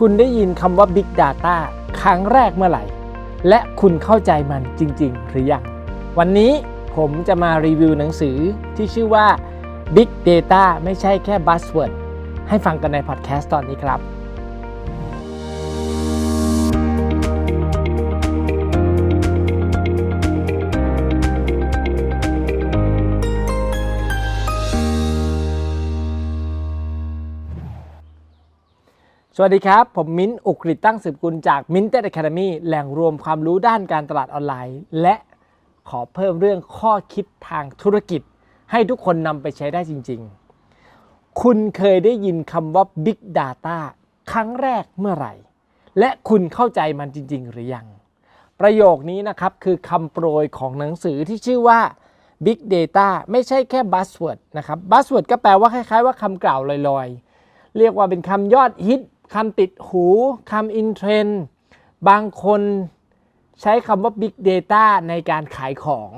คุณได้ยินคำว่า Big Data ครั้งแรกเมื่อไหร่ และคุณเข้าใจมันจริง ๆ หรือยัง วันนี้ผมจะมารีวิวหนังสือที่ชื่อว่า Big Data ไม่ใช่แค่ Buzzword ให้ฟังกันในพอดแคสต์ตอนนี้ครับ สวัสดีครับ ผมมิ้นท์อุกฤษตั้งสืบกุลจาก Minted Academy แหล่งรวมความรู้ด้านการตลาดออนไลน์ และขอเพิ่มเรื่องข้อคิดทางธุรกิจ ให้ทุกคนนำไปใช้ได้จริง ๆ คุณเคยได้ยินคำว่า Big Data ครั้งแรกเมื่อไหร่ และคุณเข้าใจมันจริง ๆ หรือยัง ประโยคนี้นะครับคือคำโปรยของหนังสือที่ชื่อว่า Big Data ไม่ใช่แค่ Buzzword นะครับ Buzzword ก็แปลว่าคล้ายๆ ว่าคำกล่าวลอยๆ เรียกว่าเป็นคำยอดฮิต คำติดหูคำอินเทรนด์บางคนใช้คำว่า Big Data ในการขายของ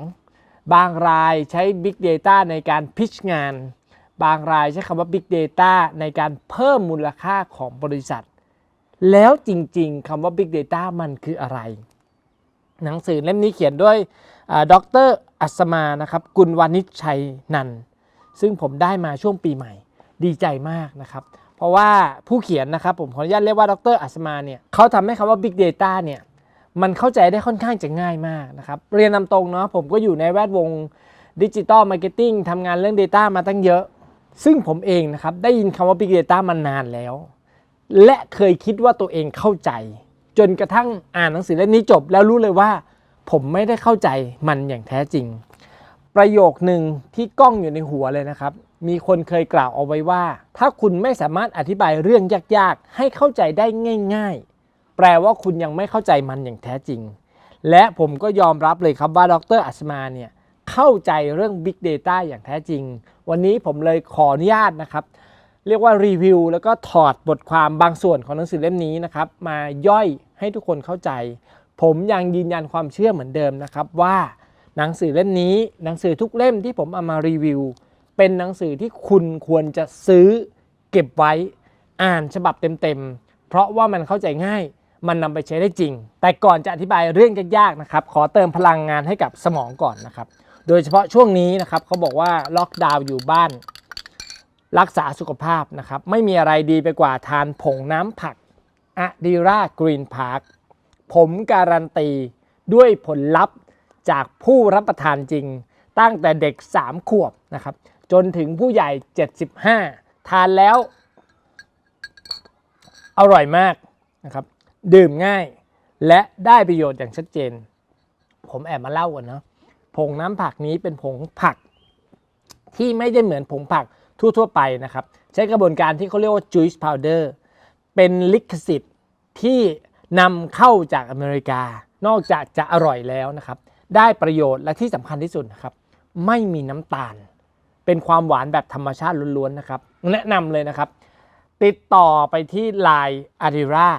บางรายใช้ Big Data ในการพิชงาน บางรายใช้คำว่า Big Data ในการเพิ่มมูลค่าของบริษัท แล้วจริงๆคำว่า Big Data มันคืออะไร หนังสือเล่มนี้เขียนด้วยดรอัศมานะครับกุลวานิชชัยนันท์ซึ่งผมได้มาช่วงปีใหม่ดีใจมากนะครับ เพราะว่าผู้เขียนนะครับผมขออนุญาตเรียกว่าดรอัศมาเนี่ยเขาทำให้คำว่า Big Data เนี่ยมันเข้าใจได้ค่อนข้างจะง่ายมากนะครับเรียนนำตรงเนาะผมก็อยู่ในแวดวงดิจิตอลมาร์เก็ตติ้งทำงานเรื่อง Data มาตั้งเยอะ ซึ่งผมเองนะครับได้ยินคำว่า Big Data มานานแล้ว และเคยคิดว่าตัวเองเข้าใจ จนกระทั่งอ่านหนังสือเล่มนี้จบ แล้วรู้เลยว่า ผมไม่ได้เข้าใจมันอย่างแท้จริง ประโยคหนึ่งที่ก้องอยู่ในหัวเลยนะครับ มีคนเคยกล่าวเอาไว้ว่า ถ้าคุณไม่สามารถอธิบายเรื่องยากๆ ให้เข้าใจได้ง่าย ๆ แปลว่าคุณยังไม่เข้าใจมันอย่างแท้จริง และผมก็ยอมรับเลยครับว่าดรอัศมาเนี่ยเข้าใจเรื่อง Big Data อย่างแท้จริง วันนี้ผมเลยขออนุญาตนะครับ เรียกว่ารีวิวแล้วก็ถอดบทความบางส่วนของหนังสือเล่มนี้นะครับมาย่อยให้ทุกคนเข้าใจ ผมยังยืนยันความเชื่อเหมือนเดิมนะครับว่าหนังสือเล่มนี้ หนังสือทุกเล่มที่ผมเอามารีวิว เป็นหนังสือที่คุณควรจะซื้อเก็บไว้อ่านฉบับเต็มๆ เพราะว่ามันเข้าใจง่าย มันนำไปใช้ได้จริง แต่ก่อนจะอธิบายเรื่องยากๆนะครับ ขอเติมพลังงานให้กับสมองก่อนนะครับ โดยเฉพาะช่วงนี้นะครับเขาบอกว่าล็อกดาวน์อยู่บ้าน รักษาสุขภาพนะครับ ไม่มีอะไรดีไปกว่าทานผงน้ำผักอะดีรากรีนพาร์คผมการันตีด้วยผลลัพธ์จากผู้รับประทานจริง ตั้งแต่เด็ก 3 ขวบนะครับ จนถึงผู้ใหญ่ 75 ทานแล้ว อร่อยมากนะครับ ดื่มง่าย และได้ประโยชน์อย่างชัดเจน ผมแอบมาเล่าก่อนเนาะผงน้ำผักนี้เป็นผงผัก ที่ไม่ได้เหมือนผงผักทั่ว ๆ ไปนะครับ ใช้กระบวนการที่เขาเรียกว่า juice powder เป็นลิขสิทธิ์ที่นำเข้าจากอเมริกา นอกจากจะอร่อยแล้วนะครับ ได้ประโยชน์และที่สำคัญที่สุดนะครับ ไม่มีน้ำตาล เป็นความหวานแบบธรรมชาติล้วนๆนะครับ แนะนำเลยนะครับ ติดต่อไปที่ Line a d i r a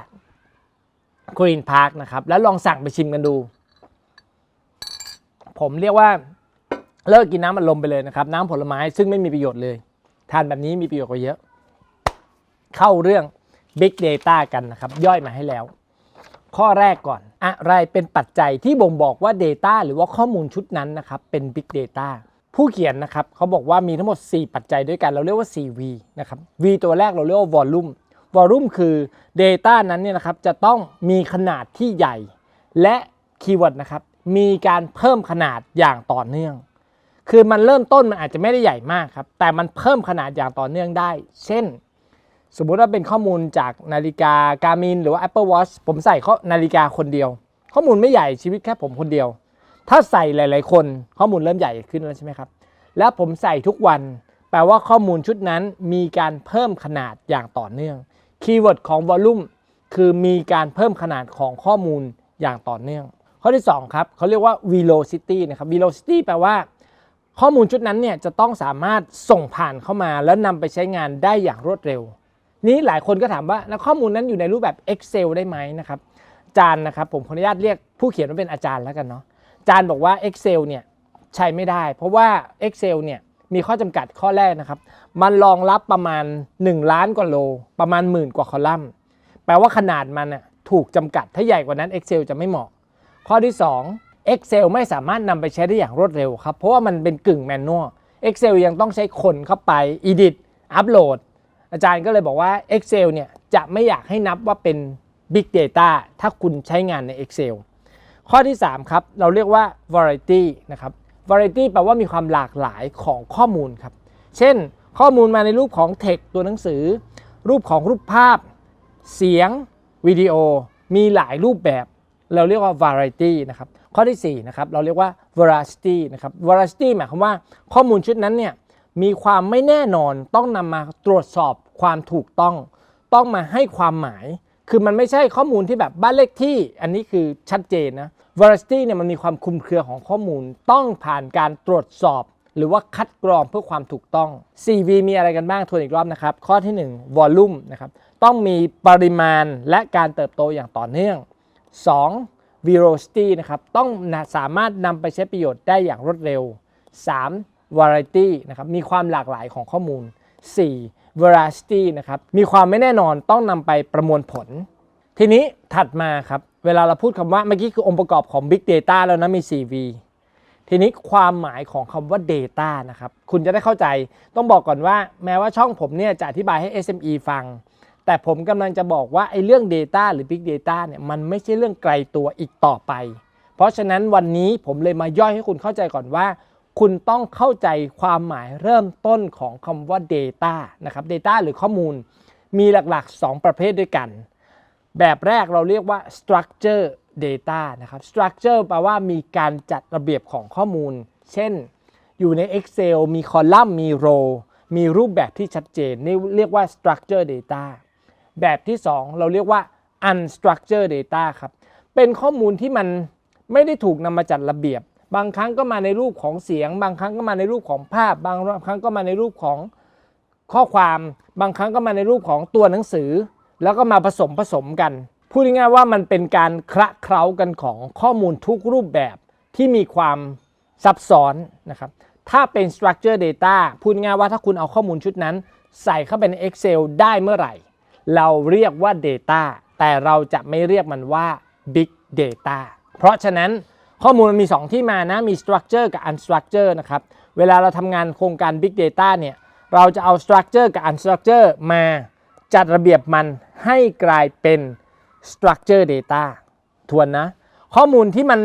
Green Park นะครับ แล้วลองสั่งไปชิมกันดู ผมเรียกว่าเลิกกินน้ำมันลมไปเลยนะครับ น้ำผลไม้ซึ่งไม่มีประโยชน์เลย ทานแบบนี้มีประโยชน์กว่าเยอะ เข้าเรื่อง Big Data กันนะครับ ย่อยมาให้แล้ว ข้อแรกก่อน อะไรเป็นปัจจัยที่บ่งบอกว่า Data หรือว่าข้อมูลชุดนั้นนะครับเป็น Big Data ผู้เขียนนะครับเขาบอกว่ามีทั้งหมด 4 ปัจจัยด้วยกันเราเรียกว่า 4V นะครับ V ตัวแรกเราเรียกว่า Volume Volume คือ Data นั้นเนี่ยนะครับจะต้องมีขนาดที่ใหญ่ และคีย์เวิร์ดนะครับมีการเพิ่มขนาดอย่างต่อเนื่อง คือมันเริ่มต้นมันอาจจะไม่ได้ใหญ่มากครับแต่มันเพิ่มขนาดอย่างต่อเนื่องได้ เช่น สมมุติว่าเป็นข้อมูลจากนาฬิกาการ์มินหรือว่า Apple Watch ผมใส่ข้อนาฬิกาคนเดียว ข้อมูลไม่ใหญ่ชีวิตแค่ผมคนเดียว ถ้าใส่หลาย ๆ คนข้อมูลเริ่มใหญ่ขึ้นแล้วใช่ไหมครับ แล้วผมใส่ทุกวัน แปลว่าข้อมูลชุดนั้นมีการเพิ่มขนาดอย่างต่อเนื่องคีย์เวิร์ดของ Volume คือมีการเพิ่มขนาดของข้อมูลอย่างต่อเนื่อง ข้อที่ 2 ครับเขาเรียกว่า velocity นะครับ velocity แปลว่า ข้อมูลชุดนั้นเนี่ยจะต้องสามารถส่งผ่านเข้ามาแล้วนำไปใช้งานได้อย่างรวดเร็ว นี้หลายคนก็ถามว่าแล้วข้อมูลนั้นอยู่ในรูปแบบ Excel ได้ไหมนะครับอาจารย์นะครับผมขออนุญาตเรียกผู้เขียนว่าเป็นอาจารย์แล้วกันเนาะ จารย์บอกว่า Excel เนี่ยใช้ไม่ได้ เพราะว่า Excel เนี่ยมีข้อจำกัดข้อแรกนะครับ มันรองรับประมาณ 1 ล้านกว่าโล ประมาณหมื่นกว่าคอลัมน์ แปลว่าขนาดมันน่ะถูกจำกัด ถ้าใหญ่กว่านั้น Excel จะไม่เหมาะ ข้อที่ 2 Excel ไม่สามารถนำไปใช้ได้อย่างรวดเร็วครับ เพราะว่ามันเป็นกึ่งแมนนวล Excel ยังต้องใช้คนเข้าไป edit อัปโหลด อาจารย์ก็เลยบอกว่า Excel เนี่ยจะไม่อยากให้นับว่าเป็น Big Data ถ้าคุณใช้งานใน Excel ข้อที่ 3 ครับ เราเรียกว่า variety นะครับ variety แปลว่ามีความหลากหลายของข้อมูลครับ เช่น ข้อมูลมาในรูปของ text ตัวหนังสือ รูปของรูปภาพ เสียง วิดีโอ มีหลายรูปแบบ เราเรียกว่า variety นะครับ ข้อที่4นะครับ เราเรียกว่า veracity นะครับ veracity หมายความว่าข้อมูลชุดนั้นเนี่ยมีความไม่แน่นอนต้องนำมาตรวจสอบความถูกต้อง ต้องมาให้ความหมาย คือมันไม่ใช่ข้อมูลที่แบบบ้านเลขที่ อันนี้คือชัดเจนนะ veracity เนี่ยมันมีความคลุมเครือของข้อมูลต้องผ่านการตรวจสอบ หรือว่าคัดกรองเพื่อความถูกต้อง 4V มีอะไรกันบ้างทวนอีกรอบนะครับ ข้อที่ 1 volume นะครับต้องมีปริมาณและการเติบโตอย่างต่อเนื่อง 2. velocity นะครับต้องสามารถนำไปใช้ประโยชน์ได้อย่างรวดเร็ว 3. variety นะครับมีความหลากหลายของข้อมูล 4. Veracity นะครับมีความไม่แน่นอนต้องนำไปประมวลผล ทีนี้ถัดมาครับ เวลาเราพูดคำว่าเมื่อกี้คือองค์ประกอบของ Big Data แล้วนะมี 4V ทีนี้ความหมายของคำว่า Data นะครับ คุณจะได้เข้าใจต้องบอกก่อนว่า แม้ว่าช่องผมเนี่ยจะอธิบายให้ SME ฟัง แต่ผมกำลังจะบอกว่าไอ้เรื่อง Data หรือ Big Data เนี่ยมันไม่ใช่เรื่องไกลตัวอีกต่อไป เพราะฉะนั้นวันนี้ผมเลยมาย่อยให้คุณเข้าใจก่อนว่า คุณต้องเข้าใจความหมายเริ่มต้นของคำว่า Data นะครับ Data หรือข้อมูลมีหลักๆ 2 ประเภทด้วยกัน แบบแรกเราเรียกว่า structure data นะครับ structure แปลว่ามีการจัดระเบียบของข้อมูล เช่น อยู่ใน Excel มีคอลัมน์ มี row มีรูปแบบที่ชัดเจน นี่เรียกว่า structure data แบบที่ 2 เราเรียกว่า unstructured data ครับ เป็นข้อมูลที่มันไม่ได้ถูกนำมาจัดระเบียบ บางครั้งก็มาในรูปของเสียง บางครั้งก็มาในรูปของภาพ บางครั้งก็มาในรูปของข้อความ บางครั้งก็มาในรูปของตัวหนังสือ แล้วก็มาผสมผสมกัน พูดง่ายๆว่ามันเป็นการคละเคล้ากันของข้อมูลทุกรูปแบบที่มีความซับซ้อนนะครับ ถ้าเป็น structure data พูดง่ายๆว่าถ้าคุณเอาข้อมูลชุดนั้น ใส่เข้าไปใน Excel ได้เมื่อไหร่ เราเรียกว่า Data แต่เราจะไม่เรียกมันว่า Big Data เพราะฉะนั้น ข้อมูลมันมี 2 ที่มานะมี Structure กับ Unstructure นะครับ เวลาเราทำงานโครงการ Big Data เนี่ยเราจะเอา Structure กับ Unstructure มาจัดระเบียบมันให้กลายเป็น Structure Data ทวนนะ ข้อมูลที่มัน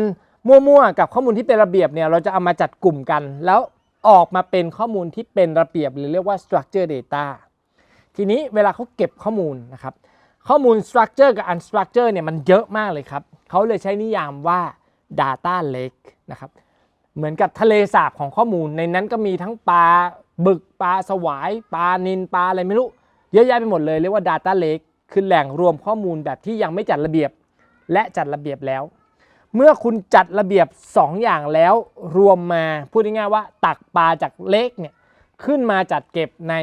มั่วๆ กับข้อมูลที่เป็นระเบียบเนี่ยเราจะเอามาจัดกลุ่มกัน แล้วออกมาเป็นข้อมูลที่เป็นระเบียบหรือเรียกว่า Structure Data ทีนี้เวลาเขาเก็บข้อมูลนะครับ ข้อมูล structure กับ unstructure เนี่ยมันเยอะมากเลยครับเขาเลยใช้นิยามว่า data lake นะครับเหมือนกับทะเลสาบของข้อมูลในนั้นก็มีทั้งปลาบึกปลาสวายปลานินปลาอะไรไม่รู้ เยอะแยะไปหมดเลยเรียกว่า data lake คือแหล่งรวมข้อมูลแบบที่ยังไม่จัดระเบียบและจัดระเบียบแล้ว เมื่อคุณจัดระเบียบ 2 อย่างแล้วรวมมาพูดง่ายๆว่าตักปลาจากเลกเนี่ยขึ้นมาจัดเก็บใน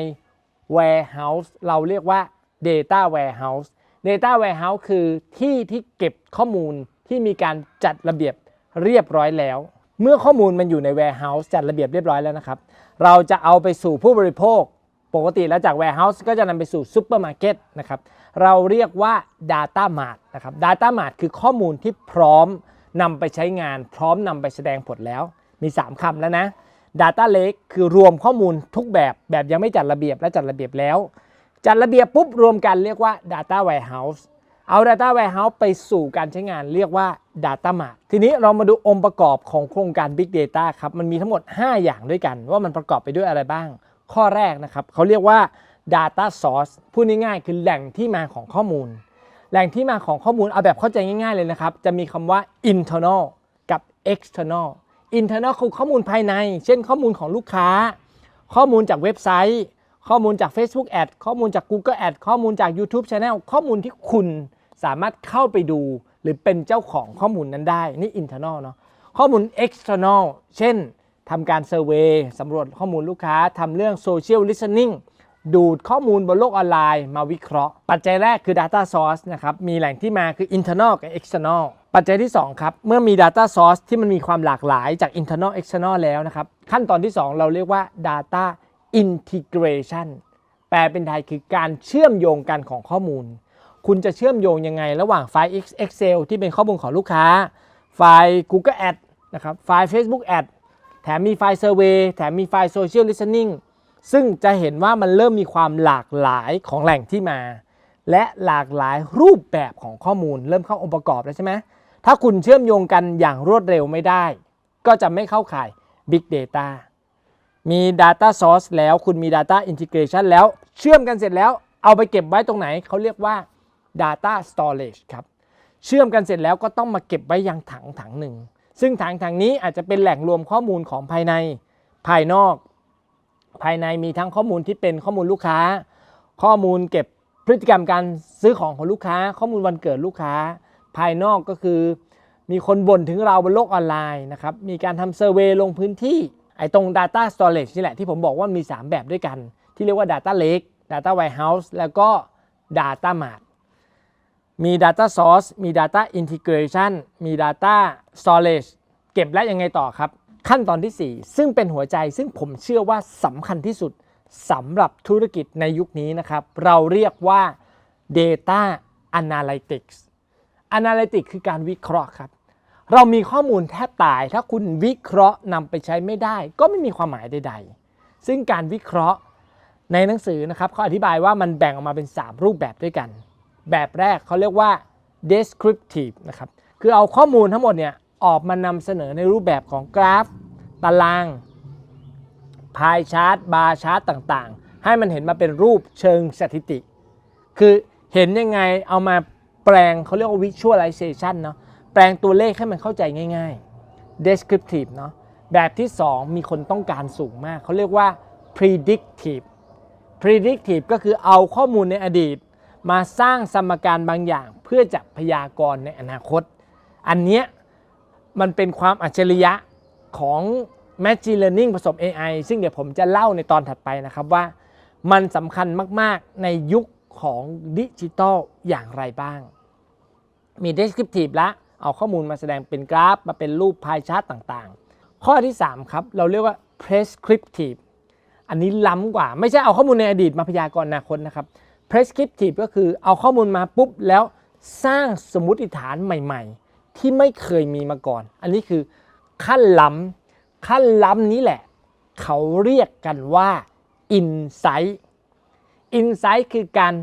warehouse เราเรียกว่า data warehouse data warehouse คือที่ที่เก็บข้อมูล ที่มีการจัดระเบียบเรียบร้อยแล้ว เมื่อข้อมูลมันอยู่ใน warehouse จัดระเบียบเรียบร้อยแล้วนะครับ เราจะเอาไปสู่ผู้บริโภค ปกติแล้วจาก warehouse ก็จะนำไปสู่ supermarket นะครับ เราเรียกว่า data mart นะครับ data mart คือข้อมูลที่พร้อมนำไปใช้งาน พร้อมนำไปแสดงผลแล้ว มี 3คำแล้วนะ Data Lake คือรวมข้อมูลทุกแบบแบบยังไม่จัดระเบียบและจัดระเบียบแล้ว จัดระเบียบปุ๊บรวมกันเรียกว่า Data Warehouse เอา Data Warehouse ไปสู่การใช้งานเรียกว่า Data Mart ทีนี้เรามาดูองค์ประกอบของโครงการ Big Data ครับมันมีทั้งหมด 5 อย่างด้วยกัน ว่ามันประกอบไปด้วยอะไรบ้าง ข้อแรกนะครับเขาเรียกว่า Data Source พูดง่ายๆ คือแหล่งที่มาของข้อมูล แหล่งที่มาของข้อมูลเอาแบบเข้าใจง่ายๆเลยนะครับ จะมีคำว่า internal กับ external internal คือข้อมูลภายใน เช่นข้อมูลของลูกค้า ข้อมูลจากเว็บไซต์ ข้อมูลจาก Facebook Ad ข้อมูลจาก Google Ad ข้อมูลจาก YouTube Channel ข้อมูลที่คุณ สามารถเข้าไปดูหรือเป็นเจ้าของข้อมูลนั้นได้ นี่ internal เนาะข้อมูล external เช่นทำการเซอร์เวยสำรวจข้อมูลลูกค้าทำเรื่อง social listening ดูดข้อมูลบนโลกออนไลน์มาวิเคราะห์ ปัจจัยแรกคือ data source นะครับ มีแหล่งที่มาคือ internal กับ external ปัจจัยที่ 2 ครับ เมื่อมี data source ที่มันมีความหลากหลายจาก internal external แล้วนะครับ ขั้นตอนที่ 2 เราเรียกว่า data integration แปลเป็นไทยคือการเชื่อมโยงกันของข้อมูล คุณจะเชื่อมโยงยังไง ระหว่างไฟล์ Excel ที่เป็นข้อมูลของลูกค้า ไฟล์ Google Ad นะครับ ไฟล์ Facebook Ad แถมมีไฟล์ Survey แถมมีไฟล์ Social Listening ซึ่งจะเห็นว่ามันเริ่มมีความหลากหลายของแหล่งที่มา และหลากหลายรูปแบบของข้อมูล เริ่มเข้าองค์ประกอบแล้วใช่ไหมถ้าคุณเชื่อมโยงกันอย่างรวดเร็วไม่ได้ ก็จะไม่เข้าข่าย Big Data มี Data Source แล้วคุณมี Data Integration แล้วเชื่อมกันเสร็จแล้วเอาไปเก็บไว้ตรงไหนเขาเรียกว่า Data Storage ครับ เชื่อมกันเสร็จแล้วก็ต้องมาเก็บไว้ยังถังถังหนึ่ง ซึ่งถังถังนี้อาจจะเป็นแหล่งรวมข้อมูลของภายใน ภายนอก ภายในมีทั้งข้อมูลที่เป็นข้อมูลลูกค้า ข้อมูลเก็บพฤติกรรมการซื้อของของลูกค้า ข้อมูลวันเกิดลูกค้า ภายนอกก็คือ มีคนบ่นถึงเราบนโลกออนไลน์นะครับ มีการทำเซอร์เวยลงพื้นที่ ไอ้ตรง Data Storage นี่แหละที่ผมบอกว่ามี 3 แบบด้วยกัน ที่เรียกว่า Data Lake Data Warehouse แล้วก็ Data Mart มี Data Source มี Data Integration มี Data Storage เก็บแล้วยังไงต่อครับ ขั้นตอนที่ 4 ซึ่งเป็นหัวใจซึ่งผมเชื่อว่าสำคัญที่สุดสำหรับธุรกิจในยุคนี้นะครับ เราเรียกว่า Data Analytics Analytics คือการวิเคราะห์ครับ เรามีข้อมูลแทบตาย ถ้าคุณวิเคราะห์นำไปใช้ไม่ได้ ก็ไม่มีความหมายใด ๆ ซึ่งการวิเคราะห์ในหนังสือนะครับเขาอธิบายว่ามันแบ่งออกมาเป็น 3 รูปแบบด้วยกัน แบบแรกเขาเรียกว่า descriptive นะครับ คือเอาข้อมูลทั้งหมดเนี่ยออกมานำเสนอในรูปแบบของกราฟ ตารางพายชาร์ตบาร์ชาร์ตต่างๆ ให้มันเห็นมาเป็นรูปเชิงสถิติ คือเห็นยังไงเอามาแปลงเขาเรียกว่า visualization เนาะแปลงตัวเลขให้มันเข้าใจง่ายๆ descriptive เนาะแบบที่ 2 มีคนต้องการสูงมาก เขาเรียกว่า predictive predictive ก็คือเอาข้อมูลในอดีต มาสร้างสมการบางอย่างเพื่อจะพยากรณ์ในอนาคต อันเนี้ยมันเป็นความอัจฉริยะของ Machine Learning ผสม AI ซึ่งเดี๋ยวผมจะเล่าในตอนถัดไปนะครับว่า มันสำคัญมาก ๆ ในยุคของดิจิทัลอย่างไรบ้าง มี descriptive ละ เอาข้อมูลมาแสดงเป็นกราฟ มาเป็นรูปพายชาร์ตต่างๆ ข้อที่ 3 ครับ เราเรียกว่า prescriptive อันนี้ล้ำกว่า ไม่ใช่เอาข้อมูลในอดีตมาพยากรณ์อนาคตนะครับ prescriptive ก็คือเอาข้อมูลมาปุ๊บแล้วสร้างสมมติฐานใหม่ๆ ที่ไม่เคยมีมาก่อน อันนี้คือขั้นล้ำขั้นล้ำนี้แหละ เขาเรียกกันว่า insight insight คือการ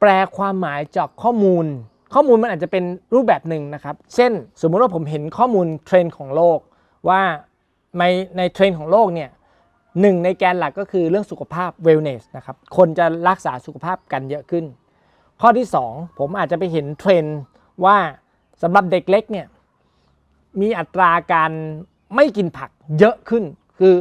แปลความหมายจากข้อมูล ข้อมูลมันอาจจะเป็นรูปแบบหนึ่งนะครับ เช่น สมมุติว่าผมเห็นข้อมูลเทรนด์ของโลกว่าในในเทรนด์ของโลกเนี่ย หนึ่งในแกนหลักก็คือเรื่องสุขภาพ wellness นะครับคนจะรักษาสุขภาพกันเยอะขึ้น ข้อที่ 2 ผมอาจจะไปเห็นเทรนด์ว่าสำหรับเด็กเล็กเนี่ยมีอัตราการไม่กินผักเยอะขึ้น คือ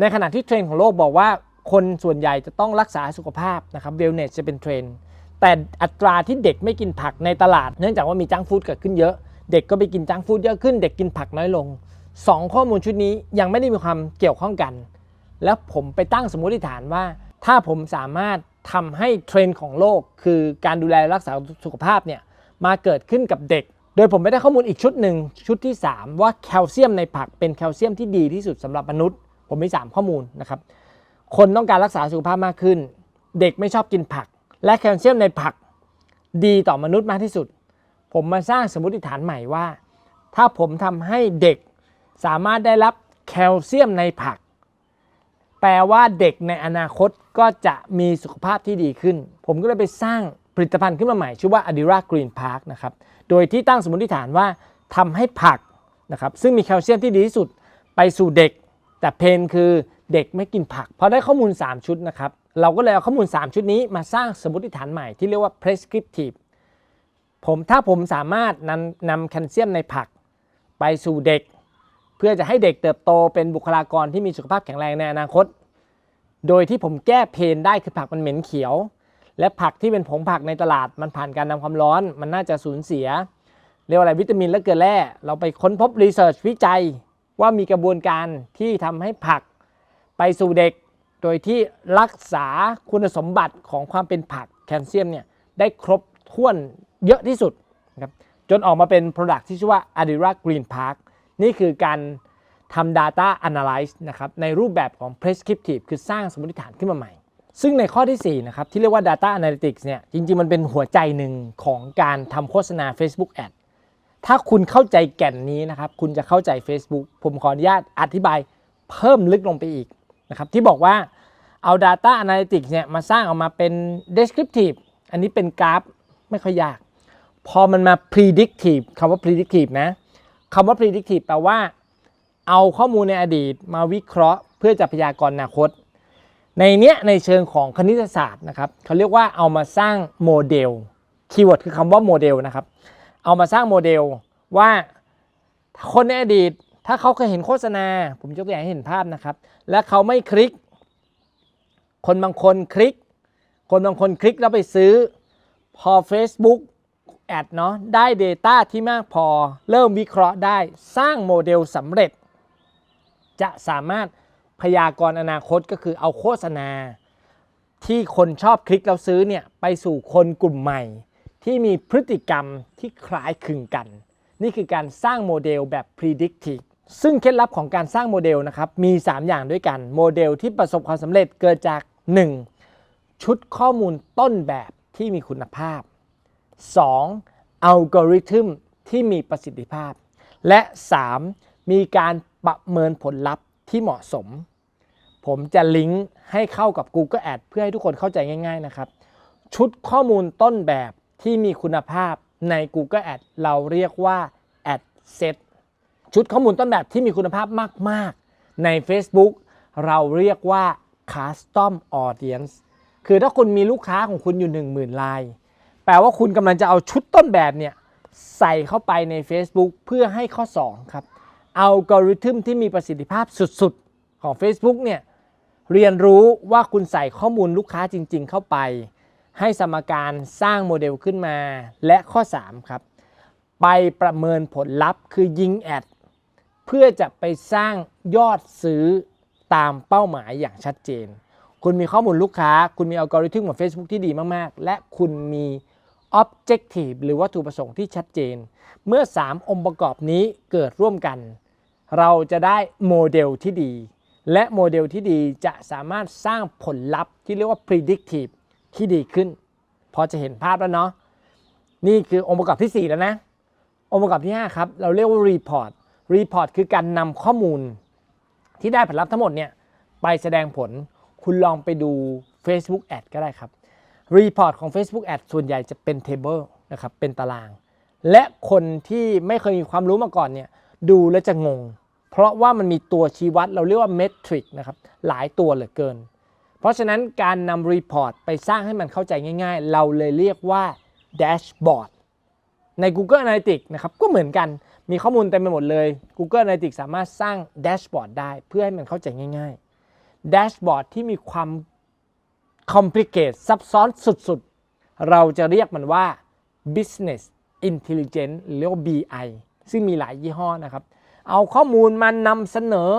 ในขณะที่เทรนด์ของโลกบอกว่าคนส่วนใหญ่จะต้องรักษาสุขภาพนะครับ wellness จะเป็นเทรนด์แต่อัตราที่เด็กไม่กินผักในตลาด เนื่องจากว่ามีจังฟู้ดเกิดขึ้นเยอะ เด็กก็ไปกินจังฟู้ดเยอะขึ้น เด็กกินผักน้อยลง 2 ข้อมูลชุดนี้ยังไม่ได้มีความเกี่ยวข้องกัน แล้วผมไปตั้งสมมติฐานว่า ถ้าผมสามารถทำให้เทรนด์ของโลก คือการดูแลรักษาสุขภาพเนี่ยมาเกิดขึ้นกับเด็ก โดยผมไม่ได้ข้อมูลอีกชุดหนึ่งชุดที่ 3 ว่าแคลเซียมในผักเป็นแคลเซียมที่ดีที่สุดสำหรับมนุษย์ ผมมี 3 ข้อมูลนะครับคนต้องการรักษาสุขภาพมากขึ้น เด็กไม่ชอบกินผัก และแคลเซียมในผัก ดีต่อมนุษย์มากที่สุด ผมมาสร้างสมมติฐานใหม่ว่า ถ้าผมทำให้เด็กสามารถได้รับแคลเซียมในผัก แปลว่าเด็กในอนาคตก็จะมีสุขภาพที่ดีขึ้น ผมก็เลยไปสร้างผลิตภัณฑ์ขึ้นมาใหม่ ชื่อว่า Adira Green Park นะครับ โดยที่ตั้งสมมติฐานว่าทำให้ผักนะครับซึ่งมีแคลเซียมที่ดีที่สุดไปสู่เด็ก แต่เพนคือเด็กไม่กินผักพอได้ข้อมูล 3 ชุดนะครับเราก็เลยเอาข้อมูล 3 ชุดนี้มาสร้างสมมติฐานใหม่ที่เรียกว่า prescriptive ผมถ้าผมสามารถนำนำแคลเซียมในผัก ไปสู่เด็ก เพื่อจะให้เด็กเติบโตเป็นบุคลากรที่มีสุขภาพแข็งแรงในอนาคต โดยที่ผมแก้เพนได้คือผักมันเหม็นเขียว และผักที่เป็นผงผักในตลาดมันผ่านการนำความร้อน มันน่าจะสูญเสีย เรียกว่าอะไรวิตามินและเกลือแร่เราไปค้นพบรีเสิร์ชวิจัยว่ามีกระบวนการที่ทำให้ผักไปสู่เด็ก โดยที่รักษาคุณสมบัติของความเป็นผักแคลเซียมเนี่ยได้ครบถ้วนเยอะที่สุดนะครับจนออกมาเป็น Product ที่ชื่อว่า Adira Green Park นี่คือการทำ Data Analyze นะครับในรูปแบบของ Prescriptive คือสร้างสมมติฐานขึ้นมาใหม่ ซึ่งในข้อที่4นะครับที่เรียกว่า Data Analytics เนี่ยจริง ๆ มันเป็นหัวใจหนึ่งของการทำโฆษณา Facebook Ad ถ้าคุณเข้าใจแก่นนี้นะครับคุณจะเข้าใจ Facebook ผมขออนุญาตอธิบายเพิ่มลึกลงไปอีกนะครับที่บอกว่าเอา Data Analytics เนี่ยมาสร้างออกมาเป็น descriptive อันนี้เป็นกราฟไม่ค่อยยาก พอมันมา predictive คำว่า predictive นะ คำว่า predictive แปลว่า เอาข้อมูลในอดีตมาวิเคราะห์ เพื่อจะพยากรณ์อนาคต ในเนี้ยในเชิงของคณิตศาสตร์นะครับเขาเรียกว่าเอามาสร้างโมเดลคีย์เวิร์ดคือคำว่าโมเดลนะครับ เอามาสร้างโมเดลว่าคนในอดีต ถ้าเขาเคยเห็นโฆษณา ผมยกตัวอย่างให้เห็นภาพนะครับ และเขาไม่คลิก คนบางคนคลิก คนบางคนคลิกแล้วไปซื้อ พอ Facebook แอดเนาะได้ Data ที่มากพอ เริ่มวิเคราะห์ได้สร้างโมเดลสำเร็จ จะสามารถพยากรณ์อนาคตก็คือเอาโฆษณา ที่คนชอบคลิกแล้วซื้อเนี่ยไปสู่คนกลุ่มใหม่ ที่มีพฤติกรรมที่คล้ายคลึงกัน นี่คือการสร้างโมเดลแบบ predictive ซึ่งเคล็ดลับของการสร้างโมเดลนะครับมี 3 อย่างด้วยกัน โมเดลที่ประสบความสำเร็จเกิดจาก 1. ชุดข้อมูลต้นแบบที่มีคุณภาพ 2. อัลกอริทึมที่มีประสิทธิภาพ และ 3. มีการประเมินผลลัพธ์ที่เหมาะสม ผมจะลิงก์ให้เข้ากับ Google Ad เพื่อให้ทุกคนเข้าใจง่าย ๆ นะครับ ชุดข้อมูลต้นแบบที่มีคุณภาพใน Google Ad เราเรียกว่า Ad Set ชุดข้อมูลต้นแบบที่มีคุณภาพมาก ๆ ใน Facebook เราเรียกว่า Custom Audience คือถ้าคุณมีลูกค้าของคุณอยู่ 10,000ราย ลว่าคุณกำลังจะเอาชุดต้นแบบเนี่ยใส่เข้าไปใน Facebook เพื่อให้ข้อ 2 ครับอัลกอริทึมที่มีประสิทธิภาพสุดๆ ของ Facebook เนี่ยเรียนรู้ว่าคุณใส่ข้อมูลลูกค้าจริง ๆ เข้าไป ให้สมการสร้างโมเดลขึ้นมาและข้อ 3 ครับ ไปประเมินผลลัพธ์คือยิงแอด เพื่อจะไปสร้างยอดซื้อตามเป้าหมายอย่างชัดเจน คุณมีข้อมูลลูกค้า คุณมีอัลกอริทึมของ Facebook ที่ดีมากๆ และคุณมี Objective หรือวัตถุประสงค์ที่ชัดเจน เมื่อ 3 องค์ประกอบนี้เกิดร่วมกัน เราจะได้โมเดลที่ดี และโมเดลที่ดีจะสามารถสร้างผลลัพธ์ที่เรียกว่า predictive ที่ดีขึ้น พอจะเห็นภาพแล้วเนาะนี่คือองค์ประกอบที่ 4 แล้วนะ องค์ประกอบที่ 5 ครับ เราเรียกว่า report report คือการนำข้อมูลที่ได้ผลลัพธ์ทั้งหมดเนี่ยไปแสดงผลคุณลองไปดู Facebook Ad ก็ได้ครับ Report ของ Facebook Ad ส่วนใหญ่จะเป็น Table นะครับเป็นตาราง และคนที่ไม่เคยมีความรู้มาก่อนเนี่ยดูแล้วจะงง เพราะว่ามันมีตัวชี้วัดเราเรียกว่า Metric นะครับหลายตัวเหลือเกิน เพราะฉะนั้นการนำ Report ไปสร้างให้มันเข้าใจง่าย ๆ เราเลยเรียกว่า Dashboard ใน Google Analytics นะครับก็เหมือนกันมีข้อมูลเต็มไปหมดเลย Google Analytics สามารถสร้างแดชบอร์ดได้เพื่อให้มันเข้าใจง่ายๆแดชบอร์ดที่มีความ complicate ซับซ้อนสุดๆ เราจะเรียกมันว่า business intelligence หรือเรียกว่า BI ซึ่งมีหลายยี่ห้อนะครับ เอาข้อมูลมานำเสนอ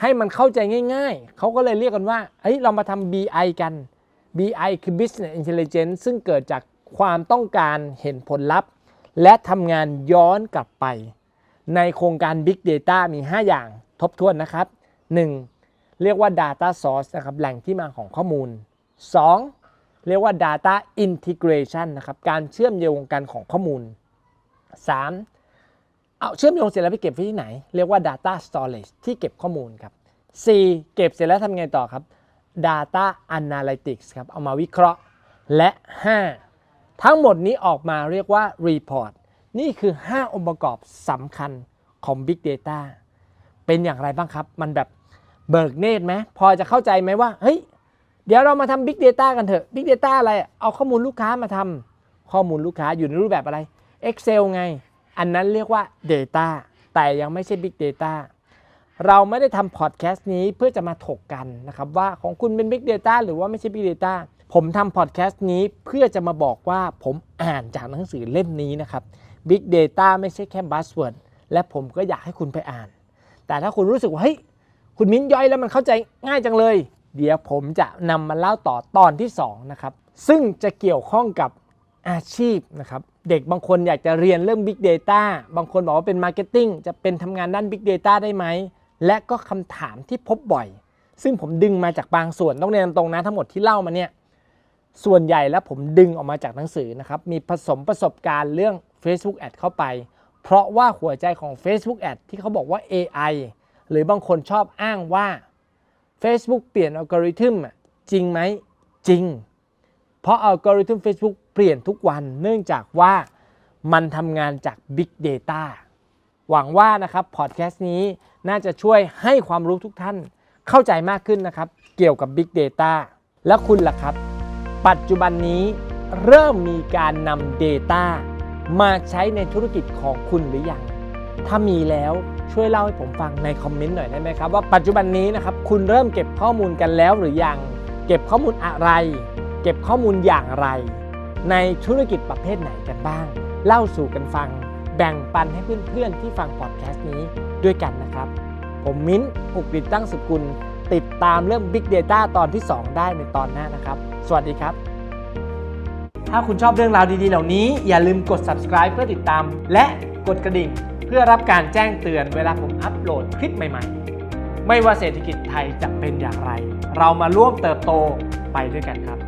ให้มันเข้าใจง่ายๆ เขาก็เลยเรียกกันว่าเฮ้ยเรามาทำ BI กัน BI คือ business intelligence ซึ่งเกิดจากความต้องการเห็นผลลัพธ์ และทำงานย้อนกลับไป ในโครงการ Big Data มี 5 อย่างทบทวนนะครับ 1. เรียกว่า Data Source นะครับ แหล่งที่มาของข้อมูล 2. เรียกว่า Data Integration นะครับ การเชื่อมโยงกันของข้อมูล 3. เอาเชื่อมโยงเสร็จแล้วไปเก็บไว้ที่ไหน เรียกว่า Data Storage ที่เก็บข้อมูลครับ 4. เก็บเสร็จแล้วทำไงต่อครับ Data Analytics ครับ เอามาวิเคราะห์ และ 5. ทั้งหมดนี้ออกมาเรียกว่า Report นี่คือ 5 องค์ประกอบสำคัญของ Big Data เป็นอย่างไรบ้างครับ มันแบบเบิกเนตรไหม พอจะเข้าใจไหมว่า เฮ้ย เดี๋ยวเรามาทำ Big Data กันเถอะ Big Data อะไร เอาข้อมูลลูกค้ามาทำข้อมูลลูกค้าอยู่ในรูปแบบอะไร Excel ไง อันนั้นเรียกว่า Data แต่ยังไม่ใช่ Big Data เราไม่ได้ทำพอดแคสต์นี้เพื่อจะมาถกกันนะครับว่าของคุณเป็น Big Data หรือว่าไม่ใช่ Big Data ผมทำพอดแคสต์นี้เพื่อจะมาบอกว่าผมอ่านจากหนังสือเล่มนี้นะครับ Big Data ไม่ใช่แค่ buzzword และผมก็อยากให้คุณไปอ่าน แต่ถ้าคุณรู้สึกว่าเฮ้ยคุณมิ้นย่อยแล้วมันเข้าใจง่ายจังเลย เดี๋ยวผมจะนำมาเล่าต่อตอนที่2นะครับซึ่งจะเกี่ยวข้องกับอาชีพนะครับเด็กบางคนอยากจะเรียนเรื่อง Big Data บางคนบอกว่าเป็น Marketing จะเป็นทำงานด้าน Big Data ได้ไหม และก็คำถามที่พบบ่อย ซึ่งผมดึงมาจากบางส่วนต้องเรียนตรงนะทั้งหมดที่เล่ามาเนี่ยส่วนใหญ่แล้วผมดึงออกมาจากหนังสือนะครับมีผสมประสบการณ์เรื่อง Facebook Ad เข้าไป เพราะว่าหัวใจของ Facebook Ad ที่เขาบอกว่า AI หรือบางคนชอบอ้างว่า Facebook เปลี่ยนอัลกอริทึมอะจริงไหมจริง เพราะอัลกอริทึม Facebook เปลี่ยนทุกวันเนื่องจากว่ามันทำงานจาก Big Data หวังว่านะครับพอดแคสต์นี้น่าจะช่วยให้ความรู้ทุกท่านเข้าใจมากขึ้นนะครับ เกี่ยวกับ Big Data แล้วคุณล่ะครับ ปัจจุบันนี้เริ่มมีการนำ Data มาใช้ในธุรกิจของคุณหรือยัง ถ้ามีแล้ว ช่วยเล่าให้ผมฟังในคอมเมนต์หน่อยได้ไหมครับว่าปัจจุบันนี้นะครับคุณเริ่มเก็บข้อมูลกันแล้วหรือยัง เก็บข้อมูลอะไร เก็บข้อมูลอย่างไร ในธุรกิจประเภทไหนกันบ้าง เล่าสู่กันฟัง แบ่งปันให้เพื่อนๆที่ฟังพอดแคสต์นี้ด้วยกันนะครับ ผมมิ้นท์อุกฤษตั้งสกุล ติดตามเรื่อง Big Data ตอนที่ 2 ได้ในตอนหน้านะครับ สวัสดีครับ ถ้าคุณชอบเรื่องราวดีๆ เหล่านี้ อย่าลืมกด subscribe เพื่อติดตาม และกดกระดิ่ง เพื่อรับการแจ้งเตือนเวลาผมอัปโหลดคลิปใหม่ๆ ไม่ว่าเศรษฐกิจไทยจะเป็นอย่างไร เรามาร่วมเติบโตไปด้วยกันครับ